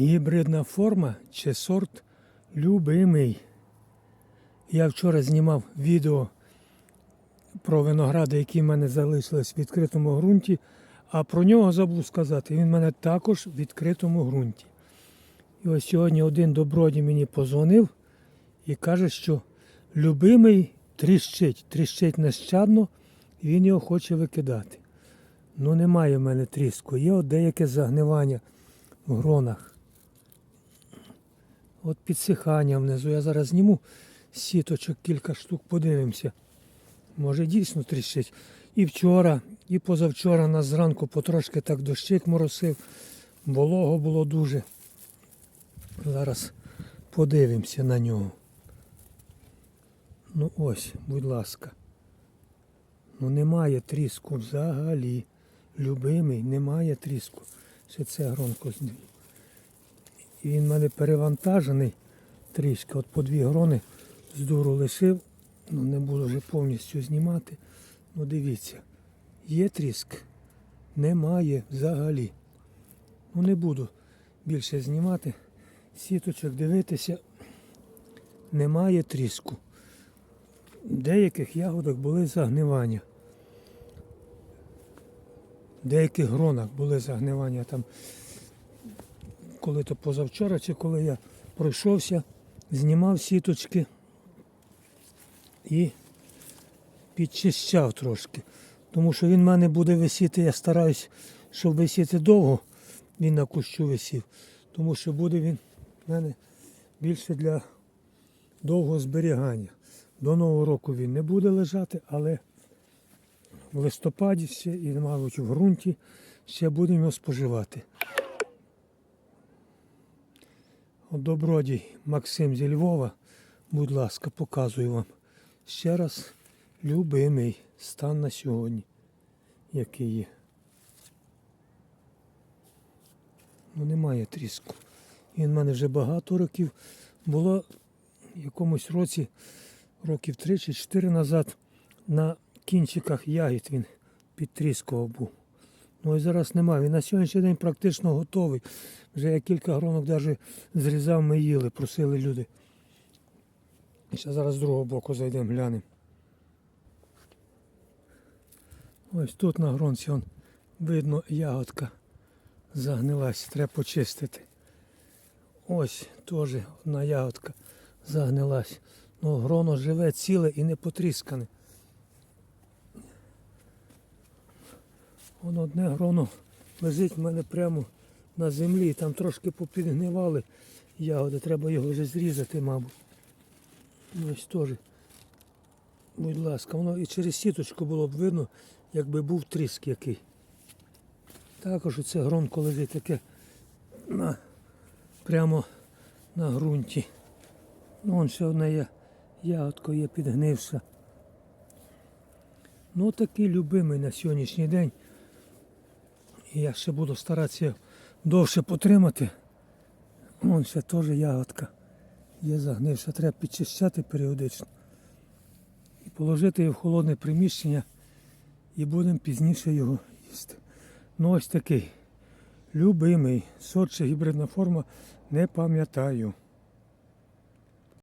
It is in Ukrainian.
Гібридна форма чи сорт любимий. Я вчора знімав відео про виногради, які в мене залишились в відкритому ґрунті, а про нього забув сказати. Він в мене також в відкритому ґрунті. І ось сьогодні один добродій мені позвонив і каже, що любимий тріщить, тріщить нещадно, і він його хоче викидати. Ну, немає в мене тріску. Є от деяке загнивання в гронах. От підсихання внизу. Я зараз зніму сіточок кілька штук, подивимося. Може дійсно тріщить. І вчора, і позавчора нас зранку потрошки так дощик моросив. Волого було дуже. Зараз подивимося на нього. Ну ось, будь ласка. Ну немає тріску взагалі. Любимий, немає тріску. Ще це гронко зніму. І він в мене перевантажений трішки. От по дві грони з дуру лишив. Ну не буду вже повністю знімати. Ну дивіться, є тріск? Немає взагалі. Ну не буду більше знімати. Сіточок дивитися. Немає тріску. Деяких ягодах були загнивання. В деяких гронах були загнивання там. Коли то позавчора, чи коли я пройшовся, знімав сіточки і підчищав трошки. Тому що він в мене буде висіти, я стараюсь, щоб висіти довго, він на кущу висів. Тому що буде він в мене більше для довгого зберігання. До Нового року він не буде лежати, але в листопаді ще і, мабуть, в ґрунті ще будемо його споживати. От Добродій Максим зі Львова, будь ласка, показую вам ще раз любимий стан на сьогодні, який є. Ну немає тріску. Він в мене вже багато років. Було в якомусь році, років 3 чи 4 назад, на кінчиках ягід він підтріскував був. Ну і зараз немає. Він на сьогоднішній день практично готовий. Вже я кілька гронок навіть зрізав, ми їли, просили люди. Ще зараз з другого боку зайдемо, глянемо. Ось тут на гронці он, видно ягодка загнилась, треба почистити. Ось теж одна ягодка загнилась. Ну, гроно живе ціле і не потріскане. Воно одне гроно лежить в мене прямо на землі, там трошки попідгнивали ягоди, треба його вже зрізати, мабуть. Ось теж. Будь ласка, воно і через сіточку було б видно, якби був тріск який. Також оце гронко лежить таке на, прямо на ґрунті. Ну, вон ще одна є ягодка є підгнивша. Ну такий любимий на сьогоднішній день. І я ще буду старатися довше потримати. Вон ще теж ягодка є загнивша. Треба підчищати періодично. І положити її в холодне приміщення і будемо пізніше його їсти. Ну ось такий любимий сорт гібридна форма не пам'ятаю.